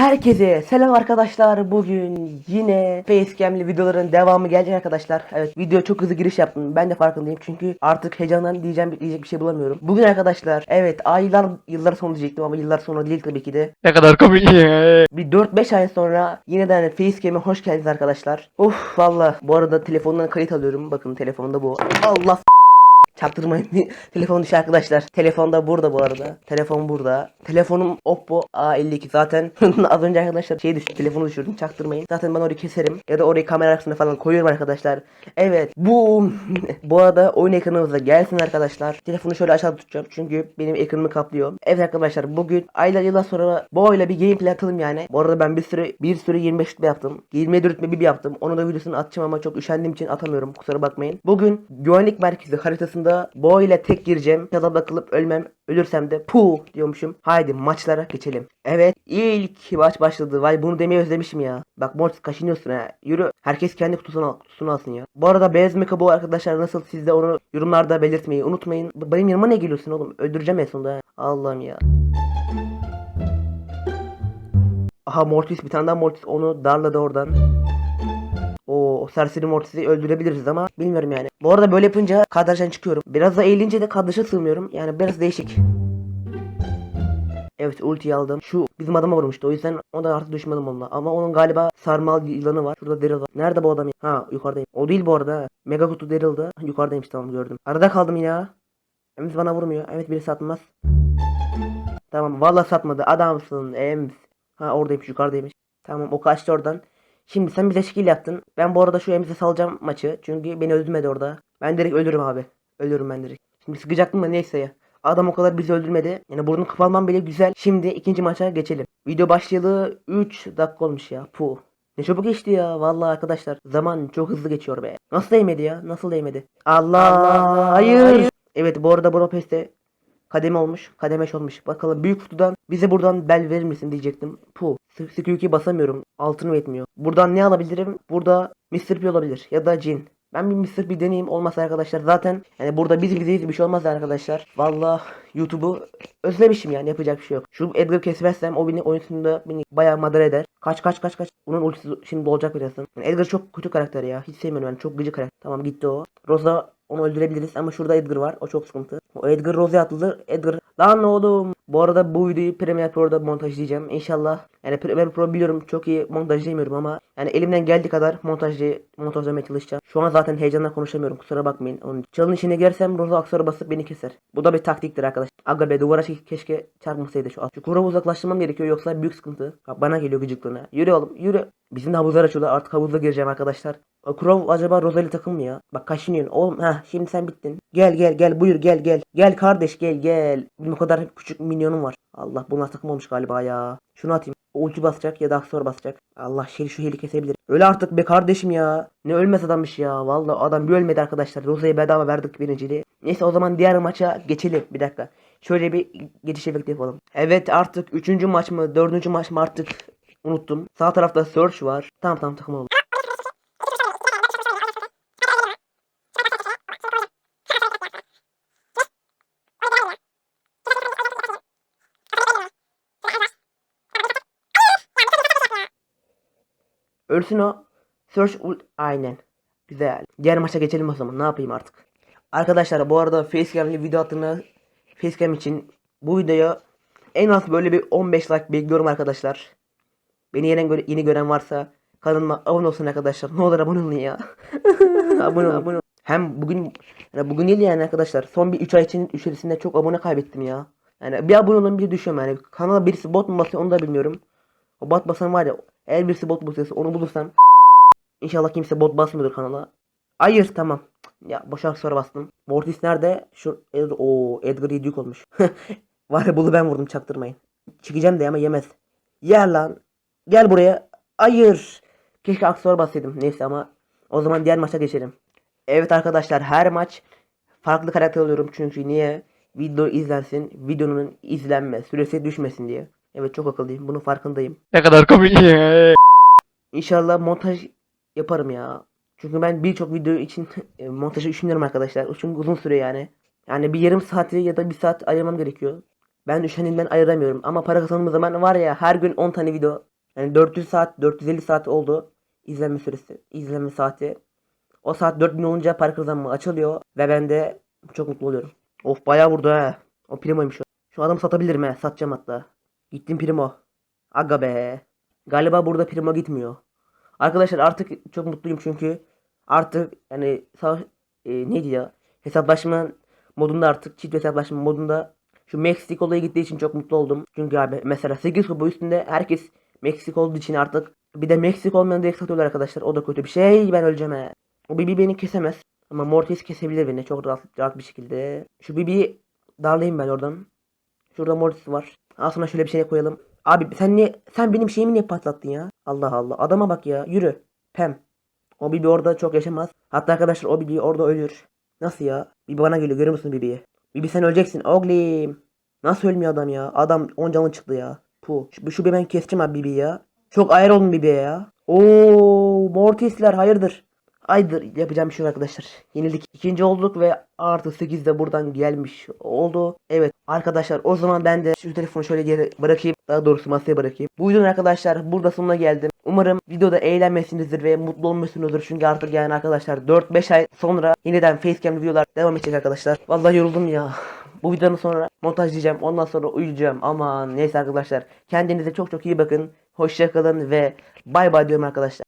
Herkese selam arkadaşlar. Bugün yine Facecam'li videoların devamı gelecek arkadaşlar. Evet video çok hızlı giriş yaptım. Ben de farkındayım çünkü artık heyecandan diyeceğim diyecek bir şey bulamıyorum. Bugün arkadaşlar evet aylar yıllar sonra diyecektim ama yıllar sonra değil tabii ki de. Ne kadar komik. Bir 4-5 ay sonra yeniden Facecam'e hoş geldiniz arkadaşlar. Of valla bu arada telefondan kayıt alıyorum. Bakın telefonda bu. Allah Çaktırmayın. Telefon dışı arkadaşlar. Telefon da burada bu arada. Telefon burada. Telefonum Oppo A52 zaten. Az önce arkadaşlar şey düştü. Telefonu düşürdüm. Çaktırmayın. Zaten ben orayı keserim. Ya da orayı kamera arkasına falan koyuyorum arkadaşlar. Evet. Bu bu arada oyun ekranımıza gelsin arkadaşlar. Telefonu şöyle aşağı tutacağım. Çünkü benim ekranımı kaplıyor. Evet arkadaşlar bugün aylar yıllar sonra bu oyla bir gameplay atalım yani. Bu arada ben bir sürü bir sürü 25 rütbe yaptım. 27 rütbe bir yaptım. Onu da videosunu atacağım ama çok üşendiğim için atamıyorum. Kusura bakmayın. Bugün güvenlik merkezi haritasında bu ile tek gireceğim. Ya da bakılıp ölmem. Ölürsem de pu diyormuşum. Haydi maçlara geçelim. Evet ilk maç başladı. Vay bunu demeyi özlemişim ya. Bak Mortis kaşınıyorsun ha. Yürü. Herkes kendi kutusunu, al, kutusunu alsın ya. Bu arada beyaz meka bu arkadaşlar nasıl siz de onu yorumlarda belirtmeyi unutmayın. Benim yanıma ne geliyorsun oğlum? Öldüreceğim en sonunda. Allah'ım ya. Aha Mortis bir tane daha Mortis onu darladı oradan. Serseri Mortis'i öldürebiliriz ama bilmiyorum yani. Bu arada böyle yapınca kadrajdan çıkıyorum. Biraz da eğilince de kadraja sığmıyorum. Yani biraz değişik. Evet ultiyi aldım. Şu bizim adama vurmuştu. O yüzden o da artık düşmedim onunla. Ama onun galiba sarmal yılanı var. Şurada Daryl var. Nerede bu adam? Ha yukarıdayım. O değil bu arada. Mega kutu Daryl'da. Yukarıdaymış tamam gördüm. Arada kaldım ya. Ems bana vurmuyor. Evet biri satmaz. Tamam valla satmadı. Adamsın Ems. Ha oradaymış yukarıdaymış. Tamam o kaçtı oradan. Şimdi sen bize şekil yaptın. Ben bu arada şu Ems'e salacağım maçı. Çünkü beni öldürmedi orada. Ben direkt ölürüm abi. Ölürüm ben direkt. Şimdi sıkacaktım da neyse ya. Adam o kadar bizi öldürmedi. Yani burnunu kıpalmam bile güzel. Şimdi ikinci maça geçelim. Video başlayalı 3 dakika olmuş ya. Puh. Ne çabuk geçti ya. Vallahi arkadaşlar. Zaman çok hızlı geçiyor be. Nasıl değmedi ya? Nasıl değmedi? Allah. hayır. Evet bu arada Budapest'te kademe olmuş. Kademeş olmuş. Bakalım büyük kutudan bize buradan bel verir misin diyecektim. Puh. Q2 basamıyorum. Altınım yetmiyor. Buradan ne alabilirim? Burada Mr. P olabilir. Ya da Jin. Ben bir Mr. P deneyeyim olmazsa arkadaşlar zaten yani burada biz bizeyiz bir şey olmaz arkadaşlar. Vallahi YouTube'u özlemişim yani yapacak bir şey yok. Şu Edgar kesmezsem o beni oyuncusunda beni bayağı madara eder. Kaç kaç kaç kaç. Onun ultisi şimdi olacak birazdan. Yani Edgar çok kötü karakter ya. Hiç sevmiyorum yani çok gıcık karakter. Tamam gitti o. Rosa onu öldürebiliriz ama şurada Edgar var. O çok sıkıntı. O Edgar Rose'ya atıldı. Edgar lan oğlum. Bu arada bu videoyu Premiere Pro'da montajlayacağım. İnşallah. Yani Premiere Pro biliyorum çok iyi montajlayamıyorum ama yani elimden geldiği kadar montajlı montajlamaya çalışacağım. Şu an zaten heyecanla konuşamıyorum. Kusura bakmayın. Onun çalın içine girersem Rosa aksara basıp beni keser. Bu da bir taktiktir arkadaş. Aga be duvara ke- keşke çarpmasaydı şu an. Şu kura uzaklaştırmam gerekiyor yoksa büyük sıkıntı. Bana geliyor gıcıklığına. Yürü oğlum yürü. Bizim de havuzlar açıyorlar. Artık havuza gireceğim arkadaşlar. O Kurov acaba Rosalie takım mı ya? Bak kaşınıyorsun. Oğlum ha şimdi sen bittin. Gel gel gel buyur gel gel. Gel kardeş gel gel. Benim o kadar küçük minyonum var. Allah bunlar takım olmuş galiba ya. Şunu atayım. O ulti basacak ya da aksor basacak. Allah şeri şu heli kesebilir. Öyle artık be kardeşim ya. Ne ölmez adammış ya. Vallahi adam bir ölmedi arkadaşlar. Rosa'ya bedava verdik birinciliği. Neyse o zaman diğer maça geçelim. Bir dakika. Şöyle bir geçiş efekti yapalım. Evet artık üçüncü maç mı dördüncü maç mı artık unuttum. Sağ tarafta Search var. Tamam tamam takım oldu. Ölsün o. Search ult. Aynen. Güzel. Diğer maça geçelim o zaman. Ne yapayım artık. Arkadaşlar bu arada Facecam'li video attığını Facecam için bu videoya en az böyle bir 15 like bekliyorum arkadaşlar. Beni yeni, göre, yeni gören varsa kanalıma abone olsun arkadaşlar. Ne olur abone olun ya. abone olun. Abone olun. Hem bugün yani bugün değil yani arkadaşlar. Son bir 3 ay için içerisinde çok abone kaybettim ya. Yani bir abone olun bir düşüyorum yani. Kanala birisi bot mu basıyor onu da bilmiyorum. O bot basan var ya. Eğer birisi bot basıyorsa onu bulursam. İnşallah kimse bot basmıyordur kanala. Hayır tamam. Ya boşa sonra bastım. Mortis nerede? Şu Ed o Edgar yedük olmuş. var ya bunu ben vurdum çaktırmayın. Çıkacağım de ama yemez. Yer lan. Gel buraya. Hayır. Keşke aksor bassaydım. Neyse ama o zaman diğer maça geçelim. Evet arkadaşlar her maç farklı karakter alıyorum çünkü niye? Video izlensin, videonun izlenme süresi düşmesin diye. Evet çok akıllıyım. Bunun farkındayım. Ne kadar komik. İnşallah montaj yaparım ya. Çünkü ben birçok video için e, montajı düşünüyorum arkadaşlar. Çünkü uzun süre yani. Yani bir yarım saati ya da bir saat ayırmam gerekiyor. Ben üşendiğimden ayıramıyorum. Ama para kazandığım zaman var ya her gün 10 tane video Yani 400 saat 450 saat oldu izlenme süresi izlenme saati. O saat 4000 olunca para kazanma açılıyor ve ben de çok mutlu oluyorum. Of bayağı vurdu ha. O primoymuş o. Şu adamı satabilirim he. Satacağım hatta. Gittim primo. Aga be. Galiba burada primo gitmiyor. Arkadaşlar artık çok mutluyum çünkü artık yani savaş e, neydi ya? Hesaplaşma modunda artık çift hesaplaşma modunda şu Meksiko'ya gittiği için çok mutlu oldum. Çünkü abi mesela 8 kupa üstünde herkes Meksiko olduğu için artık bir de Meksiko olmayan direkt satıyorlar arkadaşlar. O da kötü bir şey. Ben öleceğim he. O Bibi beni kesemez. Ama Mortis kesebilir beni çok rahat, rahat bir şekilde. Şu Bibi'yi darlayayım ben oradan. Şurada Mortis var. Aslında şöyle bir şey koyalım. Abi sen niye sen benim şeyimi niye patlattın ya? Allah Allah. Adama bak ya. Yürü. Pem. O Bibi orada çok yaşamaz. Hatta arkadaşlar o Bibi orada ölür. Nasıl ya? Bibi bana geliyor. Görüyor musun Bibi'yi? Bibi sen öleceksin. Oglim. Nasıl ölmüyor adam ya? Adam 10 canlı çıktı ya. Puh. Şu, şu ben keseceğim abi Bibi'yi ya. Çok ayar oldum Bibi'ye ya. Oo, Mortisler hayırdır? Aydır yapacağım bir şey yok arkadaşlar. Yenildik. İkinci olduk ve artı 8 de buradan gelmiş oldu. Evet arkadaşlar o zaman ben de şu telefonu şöyle geri bırakayım. Daha doğrusu masaya bırakayım. Bu videonun arkadaşlar burada sonuna geldim. Umarım videoda eğlenmesinizdir ve mutlu olmuşsunuzdur. Çünkü artık yani arkadaşlar 4-5 ay sonra yeniden facecam videolar devam edecek arkadaşlar. Vallahi yoruldum ya. Bu videonun sonra montajlayacağım. Ondan sonra uyuyacağım. Aman neyse arkadaşlar. Kendinize çok çok iyi bakın. Hoşçakalın ve bay bay diyorum arkadaşlar.